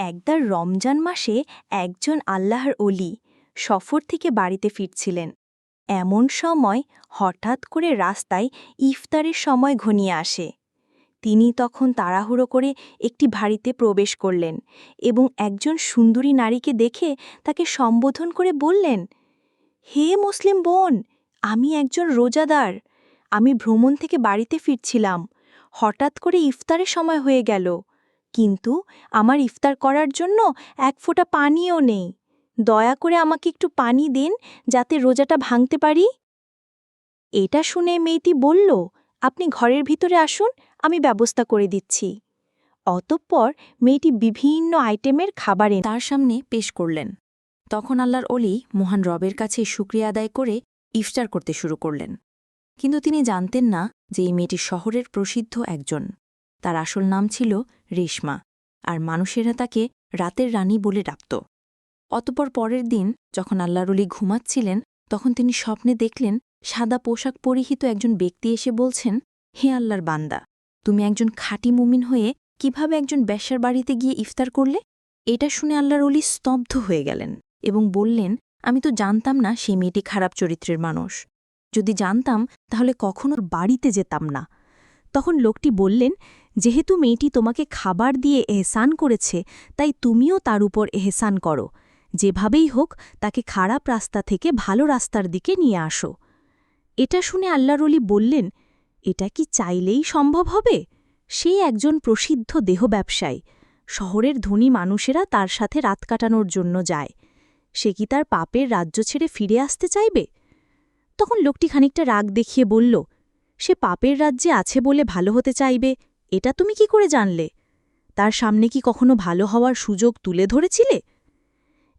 একদার রমজান মাসে একজন আল্লাহর অলি সফর থেকে বাড়িতে ফিরছিলেন। এমন সময় হঠাৎ করে রাস্তায় ইফতারের সময় ঘনিয়ে আসে। তিনি তখন তাড়াহুড়ো করে একটি বাড়িতে প্রবেশ করলেন এবং একজন সুন্দরী নারীকে দেখে তাকে সম্বোধন করে বললেন, হে মুসলিম বোন, আমি একজন রোজাদার। আমি ভ্রমণ থেকে বাড়িতে ফিরছিলাম। হঠাৎ করে ইফতারের সময় হয়ে গেল। কিন্তু আমার ইফতার করার জন্য এক ফোঁটা পানিও নেই। দয়া করে আমাকে একটু পানি দিন যাতে রোজাটা ভাঙতে পারি। এটা শুনে মেয়েটি বলল, আপনি ঘরের ভিতরে আসুন, আমি ব্যবস্থা করে দিচ্ছি। অতঃপর মেয়েটি বিভিন্ন আইটেমের খাবারে তার সামনে পেশ করলেন। তখন আল্লাহর অলি মহান রবের কাছে শুক্রিয়া আদায় করে ইফতার করতে শুরু করলেন। কিন্তু তিনি জানতেন না যে এই মেয়েটি শহরের প্রসিদ্ধ একজন। তার আসল নাম ছিল রেশমা, আর মানুষেরা তাকে রাতের রানী বলে ডাকত। অতপর পরের দিন যখন আল্লাহর অলি ঘুমাচ্ছিলেন, তখন তিনি স্বপ্নে দেখলেন সাদা পোশাক পরিহিত একজন ব্যক্তি এসে বলছেন, হে আল্লাহর বান্দা, তুমি একজন খাঁটি মুমিন হয়ে কীভাবে একজন ব্যবসার বাড়িতে গিয়ে ইফতার করলে? এটা শুনে আল্লাহর অলি স্তব্ধ হয়ে গেলেন এবং বললেন, আমি তো জানতাম না সেই মেয়েটি খারাপ চরিত্রের মানুষ। যদি জানতাম, তাহলে কখনো বাড়িতে যেতাম না। তখন লোকটি বললেন, যেহেতু মেয়েটি তোমাকে খাবার দিয়ে এহসান করেছে, তাই তুমিও তার উপর এহসান করো। যেভাবেই হোক, তাকে খারাপ রাস্তা থেকে ভালো রাস্তার দিকে নিয়ে আসো এটা শুনে আল্লাহর অলি বললেন, এটা কি চাইলেই সম্ভব হবে? সে একজন প্রসিদ্ধ দেহ ব্যবসায়ী। শহরের ধনী মানুষেরা তার সাথে রাত কাটানোর জন্য যায়। সে কি তার পাপের রাজ্য ছেড়ে ফিরে আসতে চাইবে তখন লোকটি খানিকটা রাগ দেখিয়ে বলল সে পাপের রাজ্যে আছে বলে ভালো হতে চাইবে, এটা তুমি কি করে জানলে? তার সামনে কি কখনো ভালো হওয়ার সুযোগ তুলে ধরেছিলে?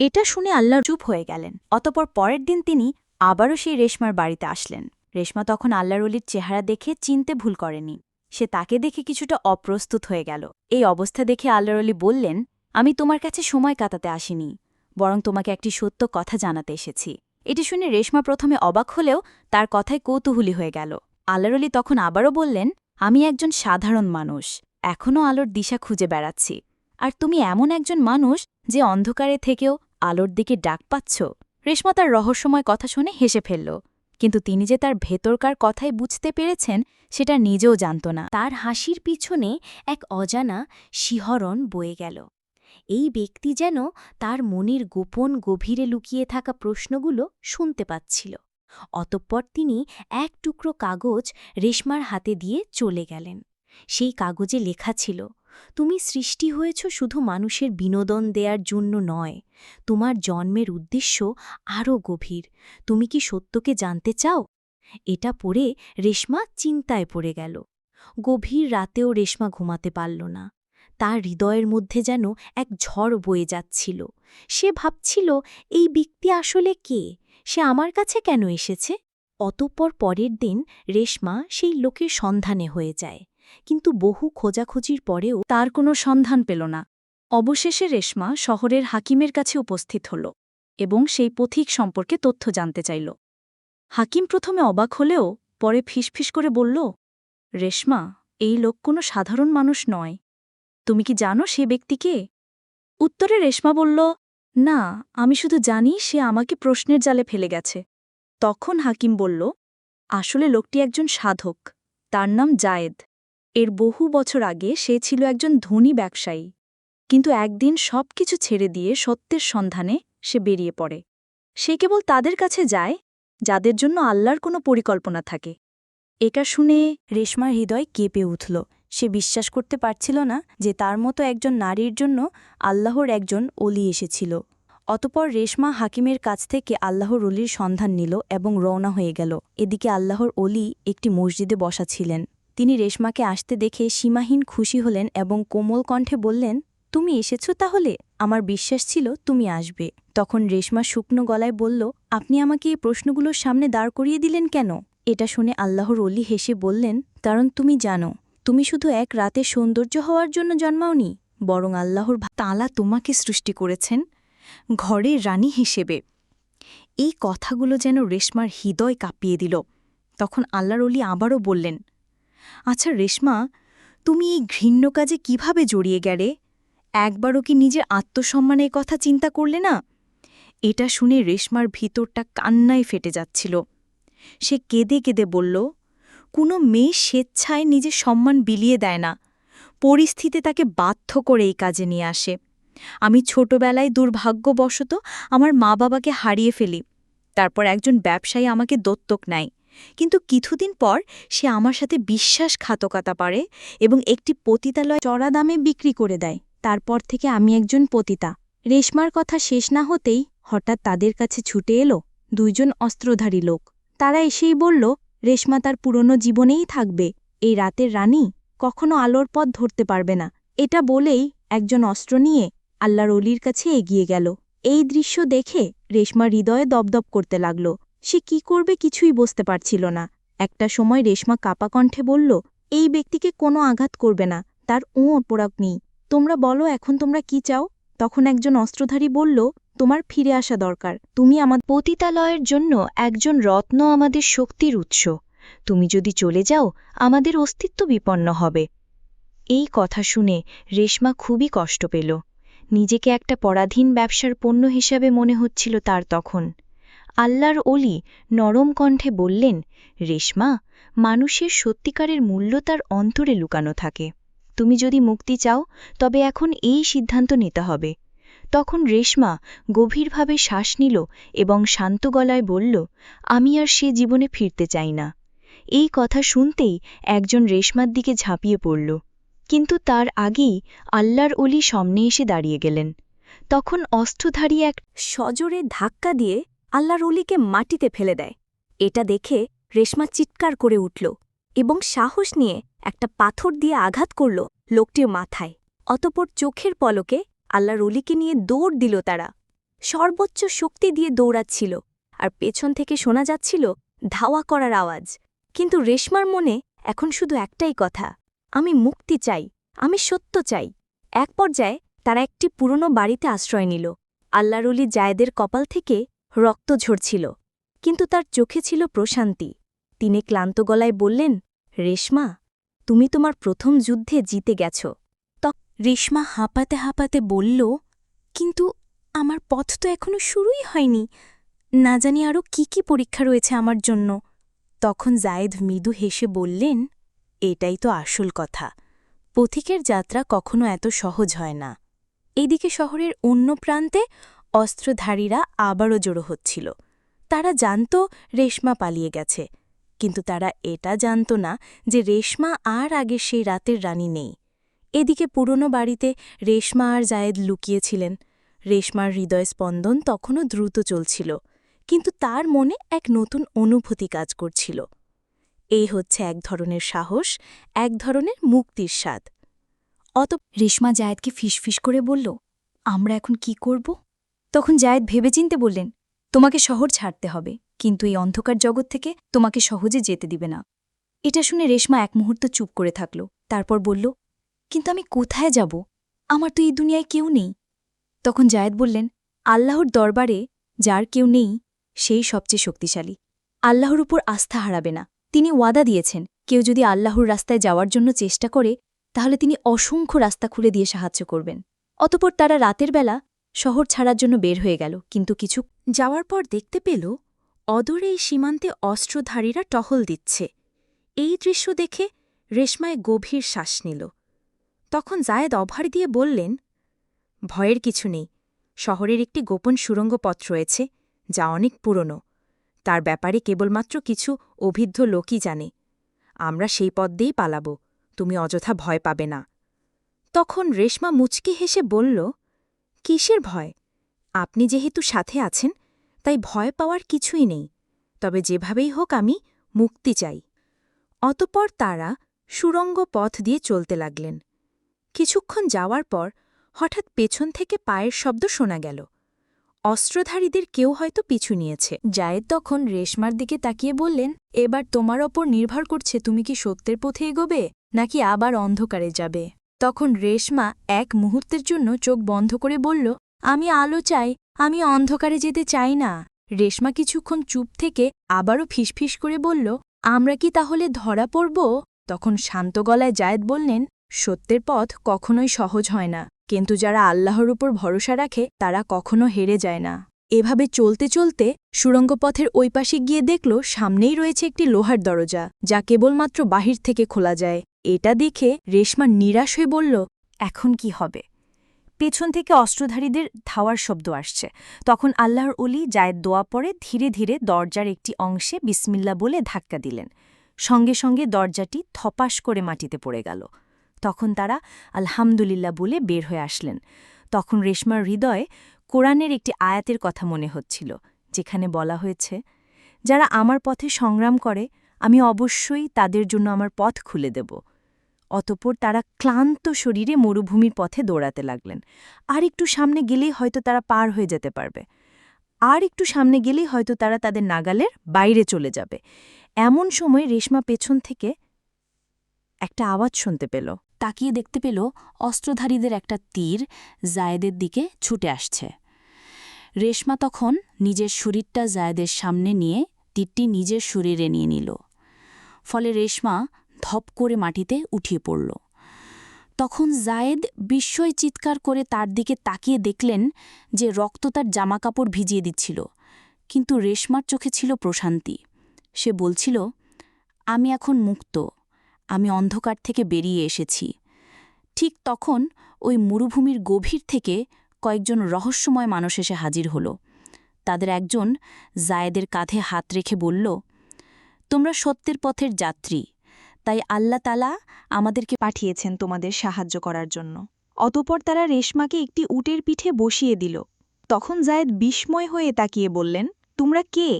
এটা শুনে আল্লাহ চুপ হয়ে গেলেন। অতপর পরের দিন তিনি আবারও সেই রেশমার বাড়িতে আসলেন। রেশমা তখন আল্লাহর অলির চেহারা দেখে চিনতে ভুল করেনি। সে তাকে দেখে কিছুটা অপ্রস্তুত হয়ে গেল। এই অবস্থা দেখে আল্লাহর অলি বললেন, আমি তোমার কাছে সময় কাটাতে আসিনি, বরং তোমাকে একটি সত্য কথা জানাতে এসেছি। এটি শুনে রেশমা প্রথমে অবাক হলেও তার কথায় কৌতূহলী হয়ে গেল। আল্লাহর অলি তখন আবারও বললেন, আমি একজন সাধারণ মানুষ এখনও আলোর দিশা খুঁজে বেড়াচ্ছি। আর তুমি এমন একজন মানুষ যে অন্ধকারে থেকেও আলোর দিকে ডাক পাচ্ছ রেশমা তার রহস্যময় কথা শুনে হেসে ফেলল। কিন্তু তিনি যে তার ভেতরকার কথাই বুঝতে পেরেছেন, সেটা নিজেও জানত না। তার হাসির পিছনে এক অজানা শিহরণ বয়ে গেল। এই ব্যক্তি যেন তার মনের গোপন গভীরে লুকিয়ে থাকা প্রশ্নগুলো শুনতে পাচ্ছিল। অতঃপর তিনি এক টুকরো কাগজ রেশমার হাতে দিয়ে চলে গেলেন। সেই কাগজে লেখা ছিল, তুমি সৃষ্টি হয়েছ শুধু মানুষের বিনোদন দেয়ার জন্য নয়, তোমার জন্মের উদ্দেশ্য আরও গভীর, তুমি কি সত্যকে জানতে চাও? এটা পড়ে রেশমা চিন্তায় পড়ে গেল। গভীর রাতেও রেশমা ঘুমাতে পারল না। তার হৃদয়ের মধ্যে যেন এক ঝড় বয়ে যাচ্ছিল। সে ভাবছিল, এই ব্যক্তি আসলে কে? সে আমার কাছে কেন এসেছে? অতঃপর পরের দিন রেশমা সেই লোকের সন্ধানে হয়ে যায়। কিন্তু বহু খোঁজাখুঁজির পরেও তার কোনো সন্ধান পেল না। অবশেষে রেশমা শহরের হাকিমের কাছে উপস্থিত হল এবং সেই পথিক সম্পর্কে তথ্য জানতে চাইল। হাকিম প্রথমে অবাক হলেও পরে ফিসফিস করে বলল, রেশমা, এই লোক কোনো সাধারণ মানুষ নয়। তুমি কি জানো সে ব্যক্তিকে উত্তরে রেশমা বলল না, আমি শুধু জানি সে আমাকে প্রশ্নের জালে ফেলে গেছে। তখন হাকিম বলল, আসলে লোকটি একজন সাধক, তার নাম জায়েদ। এর বহু বছর আগে সে ছিল একজন ধনী ব্যবসায়ী। কিন্তু একদিন সব কিছু ছেড়ে দিয়ে সত্যের সন্ধানে সে বেরিয়ে পড়ে। সে কেবল তাদের কাছে যায়, যাদের জন্য আল্লাহর কোনো পরিকল্পনা থাকে। এটা শুনে রেশমার হৃদয় কেঁপে উঠল। সে বিশ্বাস করতে পারছিল না যে তার মতো একজন নারীর জন্য আল্লাহর একজন অলি এসেছিল। অতপর রেশমা হাকিমের কাছ থেকে আল্লাহর অলির সন্ধান নিল এবং রওনা হয়ে গেল। এদিকে আল্লাহর অলি একটি মসজিদে বসা ছিলেন। তিনি রেশমাকে আসতে দেখে সীমাহীন খুশি হলেন এবং কোমল কণ্ঠে বললেন, তুমি এসেছ তাহলে? আমার বিশ্বাস ছিল তুমি আসবে। তখন রেশমা শুকনো গলায় বলল, আপনি আমাকে এই প্রশ্নগুলোর সামনে দাঁড় করিয়ে দিলেন কেন? এটা শুনে আল্লাহর অলি হেসে বললেন, কারণ তুমি জানো তুমি শুধু এক রাতে সৌন্দর্য হওয়ার জন্য জন্মাওনি, বরং আল্লাহর তালা তোমাকে সৃষ্টি করেছেন ঘরে রানী হিসেবে। এই কথাগুলো যেন রেশমার হৃদয় কাঁপিয়ে দিল। তখন আল্লাহর অলি আবারও বললেন আচ্ছা রেশমা, তুমি এই ঘৃণ্য কাজে কীভাবে জড়িয়ে গেলে? একবারও কি নিজের আত্মসম্মানের কথা চিন্তা করলে না? এটা শুনে রেশমার ভিতরটা কান্নায় ফেটে যাচ্ছিল। সে কেঁদে কেঁদে বলল কোনো মেয়ে স্বেচ্ছায় নিজের সম্মান বিলিয়ে দেয় না। পরিস্থিতি তাকে বাধ্য করে এই কাজে নিয়ে আসে। আমি ছোটবেলায় দুর্ভাগ্যবশত আমার মা বাবাকে হারিয়ে ফেলি। তারপর একজন ব্যবসায়ী আমাকে দত্তক নেয়। কিন্তু কিছুদিন পর সে আমার সাথে বিশ্বাসঘাতকতা পারে এবং একটি পতিতালয় চড়া দামে বিক্রি করে দেয়। তারপর থেকে আমি একজন পতিতা। রেশমার কথা শেষ না হতেই হঠাৎ তাদের কাছে ছুটে এলো দুইজন অস্ত্রধারী লোক। তারা এসেই বলল রেশমা তার পুরনো জীবনেই থাকবে। এই রাতের রানী কখনো আলোর পথ ধরতে পারবে না। এটা বলেই একজন অস্ত্র নিয়ে আল্লাহর অলির কাছে এগিয়ে গেল। এই দৃশ্য দেখে রেশমা হৃদয়ে দপদপ করতে লাগল। সে কি করবে কিছুই বুঝতে পারছিল না। একটা সময় রেশমা কাপা কণ্ঠে বলল, এই ব্যক্তিকে কোনো আঘাত করবে না। তার ও অপরাগ নেই। তোমরা বলো, এখন তোমরা কি চাও? তখন একজন অস্ত্রধারী বলল তোমার ফিরে আসা দরকার। তুমি আমার পতিতালয়ের জন্য একজন রত্ন আমাদের শক্তির উৎস। তুমি যদি চলে যাও, আমাদের অস্তিত্ব বিপন্ন হবে। এই কথা শুনে রেশমা খুবই কষ্ট পেল। নিজেকে একটা পরাধীন ব্যবসার পণ্য হিসাবে মনে হচ্ছিল তার তখন। আল্লাহর অলি নরম কণ্ঠে বললেন, রেশমা, মানুষের সত্যিকারের মূল্য তার অন্তরে লুকানো থাকে। তুমি যদি মুক্তি চাও, তবে এখন এই সিদ্ধান্ত নিতে হবে। তখন রেশমা গভীরভাবে শ্বাস নিল এবং শান্ত গলায় বলল, আমি আর সে জীবনে ফিরতে চাই না। এই কথা শুনতেই একজন রেশমার দিকে ঝাঁপিয়ে পড়ল। কিন্তু তার আগেই আল্লাহর অলি সামনে এসে দাঁড়িয়ে গেলেন। তখন অস্ত্রধারী এক সজোরে ধাক্কা দিয়ে আল্লাহর অলিকে মাটিতে ফেলে দেয়। এটা দেখে রেশমা চিৎকার করে উঠল এবং সাহস নিয়ে একটা পাথর দিয়ে আঘাত করল লোকটির মাথায়। অতপর চোখের পলকে আল্লাহর অলিকে নিয়ে দৌড় দিল তারা। সর্বোচ্চ শক্তি দিয়ে দৌড়াচ্ছিল আর পেছন থেকে শোনা যাচ্ছিল ধাওয়া করার আওয়াজ। কিন্তু রেশমার মনে এখন শুধু একটাই কথা, আমি মুক্তি চাই, আমি সত্য চাই। এক পর্যায়ে তারা একটি পুরনো বাড়িতে আশ্রয় নিল। আল্লাহরুলি জায়েদের কপাল থেকে রক্ত ঝরছিল, কিন্তু তার চোখে ছিল প্রশান্তি। তিনি ক্লান্ত গলায় বললেন, রেশমা, তুমি তোমার প্রথম যুদ্ধে জিতে গেছ। রেশমা হাঁপাতে হাঁপাতে বলল, কিন্তু আমার পথ তো এখনও শুরুই হয়নি। না জানি আরও কি কি পরীক্ষা রয়েছে আমার জন্য। তখন জায়েদ মৃদু হেসে বললেন, এটাই তো আসল কথা। পথিকের যাত্রা কখনো এত সহজ হয় না। এদিকে শহরের অন্য প্রান্তে অস্ত্রধারীরা আবারও জড়ো হচ্ছিল। তারা জানত রেশমা পালিয়ে গেছে। কিন্তু তারা এটা জানত না যে রেশমা আর আগে সেই রাতের রানী নেই। এদিকে পুরনো বাড়িতে রেশমা আর জায়েদ লুকিয়েছিলেন। রেশমার হৃদয় স্পন্দন তখনও দ্রুত চলছিল, কিন্তু তার মনে এক নতুন অনুভূতি কাজ করছিল। এই হচ্ছে এক ধরনের সাহস, এক ধরনের মুক্তির স্বাদ। অত রেশমা জায়েদকে ফিসফিস করে বলল, আমরা এখন কি করব? তখন জায়েদ ভেবেচিন্তে বললেন, তোমাকে শহর ছাড়তে হবে, কিন্তু এই অন্ধকার জগৎ থেকে তোমাকে সহজে যেতে দিবে না। এটা শুনে রেশমা এক মুহূর্ত চুপ করে থাকল, তারপর বলল কিন্তু আমি কোথায় যাব? আমার তো এই দুনিয়ায় কেউ নেই। তখন জায়েদ বললেন, আল্লাহর দরবারে যার কেউ নেই, সেই সবচেয়ে শক্তিশালী। আল্লাহর উপর আস্থা হারাবে না। তিনি ওয়াদা দিয়েছেন, কেউ যদি আল্লাহর রাস্তায় যাওয়ার জন্য চেষ্টা করে, তাহলে তিনি অসংখ্য রাস্তা খুলে দিয়ে সাহায্য করবেন। অতপর তারা রাতের বেলা শহর ছাড়ার জন্য বের হয়ে গেল, কিন্তু কিছু যাওয়ার পর দেখতে পেল, অদূরে এই সীমান্তে অস্ত্রধারীরা টহল দিচ্ছে। এই দৃশ্য দেখে রেশমায় গভীর শ্বাস নিল। তখন জায়েদ অভার দিয়ে বললেন, ভয়ের কিছু নেই। শহরের একটি গোপন সুরঙ্গ পথ রয়েছে, যা অনেক পুরনো। তার ব্যাপারে কেবলমাত্র কিছু অভিদ্ধ লোকই জানে। আমরা সেই পথ দিয়েই পালাব। তুমি অযথা ভয় পাবে না। তখন রেশমা মুচকি হেসে বলল, কিসের ভয়? আপনি যেহেতু সাথে আছেন, তাই ভয় পাওয়ার কিছুই নেই। তবে যেভাবেই হোক আমি মুক্তি চাই। অতপর তারা সুরঙ্গ পথ দিয়ে চলতে লাগলেন। কিছুক্ষণ যাওয়ার পর হঠাৎ পেছন থেকে পায়ের শব্দ শোনা গেল। অস্ত্রধারীদের কেউ হয়তো পিছু নিয়েছে। জায়েদ তখন রেশমার দিকে তাকিয়ে বললেন, এবার তোমার ওপর নির্ভর করছে তুমি কি সত্যের পথে এগোবে, নাকি আবার অন্ধকারে যাবে? তখন রেশমা এক মুহূর্তের জন্য চোখ বন্ধ করে বলল, আমি আলো চাই, আমি অন্ধকারে যেতে চাই না। রেশমা কিছুক্ষণ চুপ থেকে আবারও ফিসফিস করে বলল, আমরা কি তাহলে ধরা পড়ব? তখন শান্ত গলায় জায়েদ বললেন সত্যের পথ কখনোই সহজ হয় না, কিন্তু যারা আল্লাহর উপর ভরসা রাখে, তারা কখনো হেরে যায় না। এভাবে চলতে চলতে সুড়ঙ্গ পথের ওই পাশে গিয়ে দেখল সামনেই রয়েছে একটি লোহার দরজা, যা কেবলমাত্র বাহির থেকে খোলা যায়। এটা দেখে রেশমা নিরাশ হয়ে বলল, এখন কি হবে? পেছন থেকে অস্ত্রধারীদের ধাওয়ার শব্দ আসছে। তখন আল্লাহর অলি জায়েদ দোয়া পরে ধীরে ধীরে দরজার একটি অংশে বিসমিল্লা বলে ধাক্কা দিলেন। সঙ্গে সঙ্গে দরজাটি থপাস করে মাটিতে পড়ে গেল। তখন তারা আলহামদুলিল্লাহ বলে বের হয়ে আসলেন। তখন রেশমার হৃদয়ে কোরআনের একটি আয়াতের কথা মনে হচ্ছিল, যেখানে বলা হয়েছে, যারা আমার পথে সংগ্রাম করে, আমি অবশ্যই তাদের জন্য আমার পথ খুলে দেব। অতপর তারা ক্লান্ত শরীরে মরুভূমির পথে দৌড়াতে লাগলেন। আর একটু সামনে গেলেই হয়তো তারা পার হয়ে যেতে পারবে। আর একটু সামনে গেলেই হয়তো তারা তাদের নাগালের বাইরে চলে যাবে। এমন সময় রেশমা পেছন থেকে একটা আওয়াজ শুনতে পেল। তাকিয়ে দেখতে পেল অস্ত্রধারীদের একটা তীর জায়েদের দিকে ছুটে আসছে। রেশমা তখন নিজের শরীরটা জায়েদের সামনে নিয়ে তীরটি নিজের শরীরে নিয়ে নিল। ফলে রেশমা ধপ করে মাটিতে উঠিয়ে পড়ল। তখন জায়েদ বিস্ময় চিৎকার করে তার দিকে তাকিয়ে দেখলেন যে রক্ত তার জামাকাপড় ভিজিয়ে দিচ্ছিল, কিন্তু রেশমার চোখে ছিল প্রশান্তি। সে বলছিল, আমি এখন মুক্ত। আমি অন্ধকার থেকে বেরিয়ে এসেছি। ঠিক তখন ওই মরুভূমির গভীর থেকে কয়েকজন রহস্যময় মানুষ এসে হাজির হল। তাদের একজন জায়েদের কাঁধে হাত রেখে বলল, তোমরা সত্যের পথের যাত্রী। তাই আল্লাহ তালা আমাদেরকে পাঠিয়েছেন তোমাদের সাহায্য করার জন্য। অতপর তারা রেশমাকে একটি উটের পিঠে বসিয়ে দিল। তখন জায়েদ বিস্ময় হয়ে তাকিয়ে বললেন, তোমরা কে?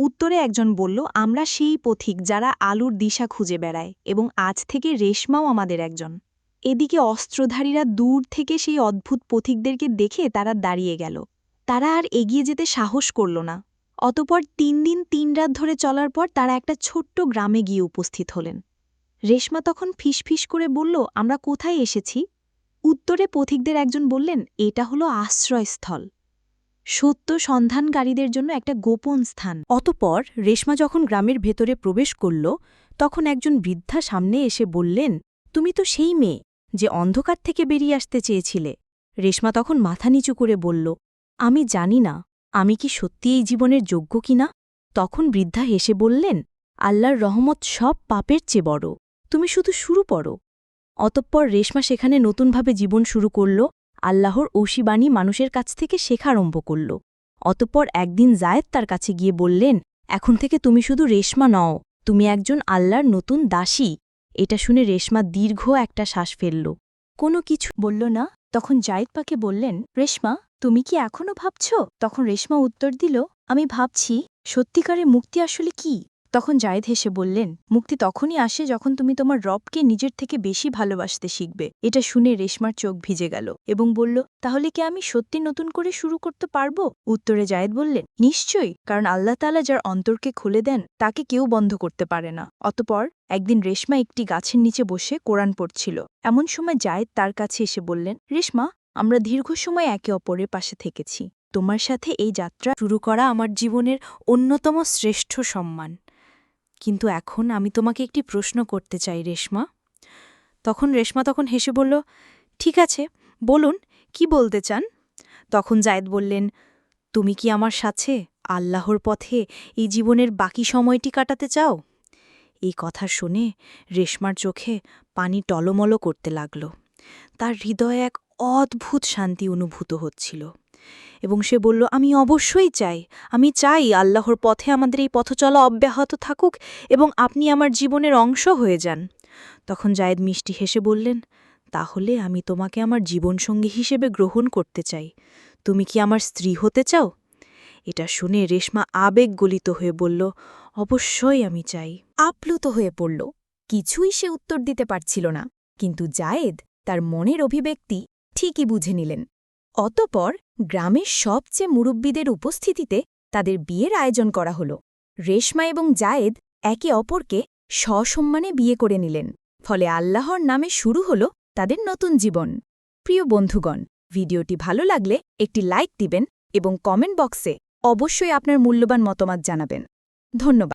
উত্তরে একজন বলল, আমরা সেই পথিক যারা আলুর দিশা খুঁজে বেড়ায় এবং আজ থেকে রেশমাও আমাদের একজন। এদিকে অস্ত্রধারীরা দূর থেকে সেই অদ্ভুত পথিকদেরকে দেখে তারা দাঁড়িয়ে গেল। তারা আর এগিয়ে যেতে সাহস করল না। অতপর তিন দিন তিন রাত ধরে চলার পর তারা একটা ছোট্ট গ্রামে গিয়ে উপস্থিত হলেন। রেশমা তখন ফিসফিস করে বলল, আমরা কোথায় এসেছি? উত্তরে পথিকদের একজন বললেন, এটা হলো আশ্রয়স্থল। সত্য সন্ধানকারীদের জন্য একটা গোপন স্থান। অতপর রেশমা যখন গ্রামের ভেতরে প্রবেশ করল, তখন একজন বৃদ্ধা সামনে এসে বললেন, তুমি তো সেই মেয়ে যে অন্ধকার থেকে বেরিয়ে আসতে চেয়েছিলে। রেশমা তখন মাথা নিচু করে বলল, আমি জানি না, আমি কি সত্যি এই জীবনের যোগ্য কিনা তখন বৃদ্ধা হেসে বললেন, আল্লাহর রহমত সব পাপের চেয়ে বড়। তুমি শুধু শুরু পড়ো। অতঃপর রেশমা সেখানে নতুনভাবে জীবন শুরু করল আল্লাহর ঔষিবাণী মানুষের কাছ থেকে শেখা আরম্ভ করল। অতঃপর একদিন জায়েদ তার কাছে গিয়ে বললেন, এখন থেকে তুমি শুধু রেশমা নও, তুমি একজন আল্লাহর নতুন দাসী। এটা শুনে রেশমা দীর্ঘ একটা শ্বাস ফেলল। কোনো কিছু বলল না, তখন জায়েদ পাকে বললেন, রেশমা, তুমি কি এখনও ভাবছ? তখন রেশমা উত্তর দিল, আমি ভাবছি সত্যিকারে মুক্তি আসলে কি? তখন জায়েদ হেসে বললেন, মুক্তি তখনই আসে যখন তুমি তোমার রবকে নিজের থেকে বেশি ভালোবাসতে শিখবে। এটা শুনে রেশমার চোখ ভিজে গেল এবং বলল, তাহলে কি আমি সত্যি নতুন করে শুরু করতে পারব? উত্তরে জায়েদ বললেন, নিশ্চয়ই, কারণ আল্লাহ তালা যার অন্তরকে খুলে দেন, তাকে কেউ বন্ধ করতে পারে না। অতপর একদিন রেশমা একটি গাছের নিচে বসে কোরআন পড়ছিল। এমন সময় জায়েদ তার কাছে এসে বললেন, রেশমা, আমরা দীর্ঘ সময় একে অপরের পাশে থেকেছি। তোমার সাথে এই যাত্রা শুরু করা আমার জীবনের অন্যতম শ্রেষ্ঠ সম্মান। কিন্তু এখন আমি তোমাকে একটি প্রশ্ন করতে চাই, রেশমা। তখন রেশমা তখন হেসে বলল, ঠিক আছে, বলুন, কি বলতে চান? তখন জায়েদ বললেন, তুমি কি আমার সাথে, আল্লাহর পথে, এই জীবনের বাকি সময়টি কাটাতে চাও? এই কথা শুনে রেশমার চোখে পানি টলমল করতে লাগল। তার হৃদয়ে এক অদ্ভুত শান্তি অনুভূত হচ্ছিল। এবং সে বলল, আমি অবশ্যই চাই। আমি চাই আল্লাহর পথে আমাদের এই পথ চলা অব্যাহত থাকুক এবং আপনি আমার জীবনের অংশ হয়ে যান। তখন জায়েদ মিষ্টি হেসে বললেন, তাহলে আমি তোমাকে আমার জীবনসঙ্গী হিসেবে গ্রহণ করতে চাই। তুমি কি আমার স্ত্রী হতে চাও? এটা শুনে রেশমা আবেগ গলিত হয়ে বলল, অবশ্যই আমি চাই। আপ্লুত হয়ে পড়ল। কিছুই সে উত্তর দিতে পারছিল না। কিন্তু জায়েদ তার মনের অভিব্যক্তি ঠিকই বুঝে নিলেন। অতপর গ্রামের সবচেয়ে মুরব্বীদের উপস্থিতিতে তাদের বিয়ের আয়োজন করা হল। রেশমা এবং জায়েদ একে অপরকে সসম্মানে বিয়ে করে নিলেন, ফলে আল্লাহর নামে শুরু হল তাদের নতুন জীবন। প্রিয় বন্ধুগণ, ভিডিওটি ভালো লাগলে একটি লাইক দিবেন এবং কমেন্ট বক্সে অবশ্যই আপনার মূল্যবান মতামত জানাবেন। ধন্যবাদ।